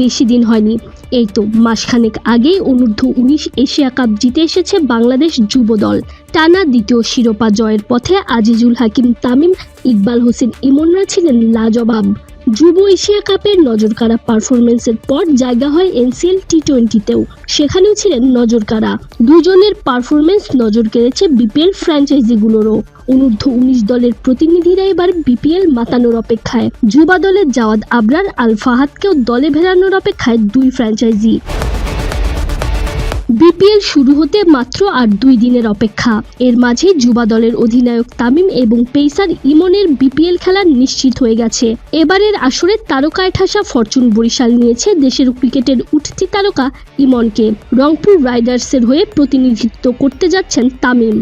বেশি দিন হয়নি। এই তো মাসখানেক আগেই অনূর্ধ্ব উনিশ এশিয়া কাপ জিতে এসেছে বাংলাদেশ যুব দল। টানা দ্বিতীয় শিরোপা জয়ের পথে আজিজুল হাকিম, তামিম ইকবাল হোসেন ইমনরা ছিলেন লাজবাব। যুব এশিয়া কাপের নজরকাড়া পারফরমেন্সের পর জায়গা হয় এনসিএল টি টোয়েন্টিতেও সেখানেও ছিলেন নজরকাড়া। দুজনের পারফরমেন্স নজর কেড়েছে বিপিএল ফ্র্যাঞ্চাইজিগুলোরও। অনূর্ধ্ব উনিশ দলের প্রতিনিধিরা এবার বিপিএল মাতানোর অপেক্ষায়। যুবা দলের জাওয়াদ আবরার আল ফাহাদকেও দলে ভেড়ানোর অপেক্ষায় দুই ফ্র্যাঞ্চাইজি। বিপিএল শুরু হতে মাত্র আর দুই দিনের অপেক্ষা। এর মাঝে যুবা দলের অধিনায়ক তামিম এবং পেসার ইমনের বিপিএল খেলা নিশ্চিত হয়ে গেছে। এবারের আসরে তারকায় ঠাসা ফরচুন বরিশাল নিয়েছে দেশের ক্রিকেটের উঠতি তারকা ইমনকে। রংপুর রাইডার্সের হয়ে প্রতিনিধিত্ব করতে যাচ্ছেন তামিম।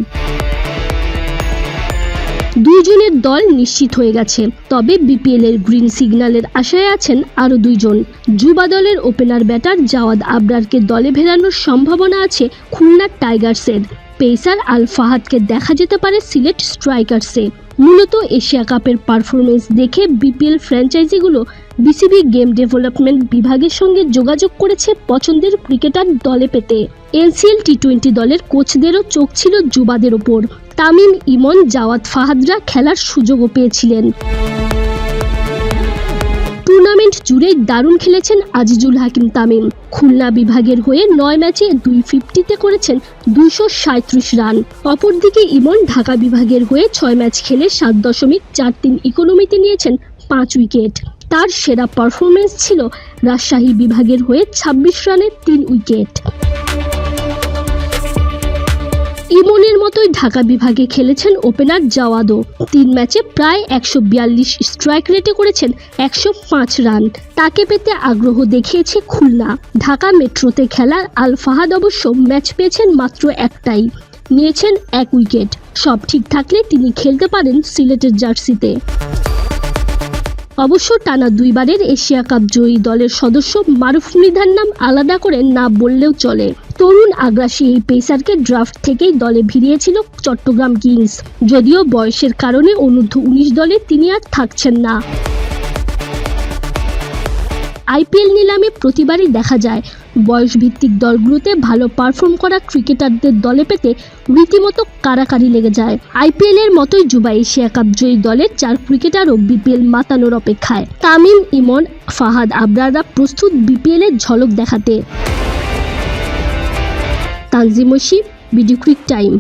দুইজনের দল নিশ্চিত হয়ে গেছে। তবে বিপিএল এর গ্রিন সিগন্যালের আশায় আছেন আরও দুইজন। যুবা দলের ওপেনার ব্যাটার জাওয়াদ আবরারকে দলে ভেড়ানোর সম্ভাবনা আছে খুলনার টাইগার্সের। পেসার আল ফাহাদকে দেখা যেতে পারে সিলেট স্ট্রাইকার্সে। মূলত এশিয়া কাপের পারফরমেন্স দেখে বিপিএল ফ্র্যাঞ্চাইজিগুলো বিসিবি গেম ডেভেলপমেন্ট বিভাগের সঙ্গে যোগাযোগ করেছে পছন্দের ক্রিকেটার দলে পেতে। এনসিএল টি টোয়েন্টি দলের কোচদেরও চোখ ছিল যুবাদের ওপর। তামিম ইমন, জাওয়াত ফাহাদরা খেলার সুযোগও পেয়েছিলেন। জুড়েই দারুণ খেলেছেন আজিজুল হাকিম তামিম। খুলনা বিভাগের হয়ে নয় ম্যাচে দুই ফিফটিতে করেছেন দুশো সাঁত্রিশ রান। অপরদিকে ইমন ঢাকা বিভাগের হয়ে ছয় ম্যাচ খেলে সাত দশমিক চার তিন ইকোনমিতে নিয়েছেন পাঁচ উইকেট। তার সেরা পারফরমেন্স ছিল রাজশাহী বিভাগের হয়ে ছাব্বিশ রানে তিন উইকেট। ইমনের মতোই ঢাকা বিভাগে খেলেছেন ওপেনার জাওয়াদও। তিন ম্যাচে প্রায় একশো বিয়াল্লিশ স্ট্রাইক রেটে করেছেন একশো পাঁচ রান। তাকে পেতে আগ্রহ দেখিয়েছে খুলনা। ঢাকা মেট্রোতে খেলা আল ফাহাদ অবশ্য ম্যাচ পেয়েছেন মাত্র একটাই, নিয়েছেন এক উইকেট। সব ঠিক থাকলে তিনি খেলতে পারেন সিলেটের জার্সিতে। অবশ্য টানা দুইবারের এশিয়া কাপ জয়ী দলের সদস্য মারুফ মৃধার নাম আলাদা করে না বললেও চলে। তরুণ আগ্রাসী এই পেসারকে ড্রাফট থেকেই দলে ভিড়িয়েছিল চট্টগ্রাম কিংস। যদিও বয়সের কারণে অনূর্ধ্ব উনিশ দলে তিনি আর থাকছেন না। আইপিএল নিলামে প্রতিবারই দেখা যায়, বয়সভিত্তিক দলগুলোতে ভালো পারফর্ম করা ক্রিকেটারদের দলে পেতে রীতিমতো কারাকারি লেগে যায়। আইপিএল এর মতোই যুবা এশিয়া কাপ জয়ী দলের চার ক্রিকেটারও বিপিএল মাতানোর অপেক্ষায়। তামিম ইমন, ফাহাদ আবরাররা প্রস্তুত বিপিএল এর ঝলক দেখাতে। Tanzim BD cric time.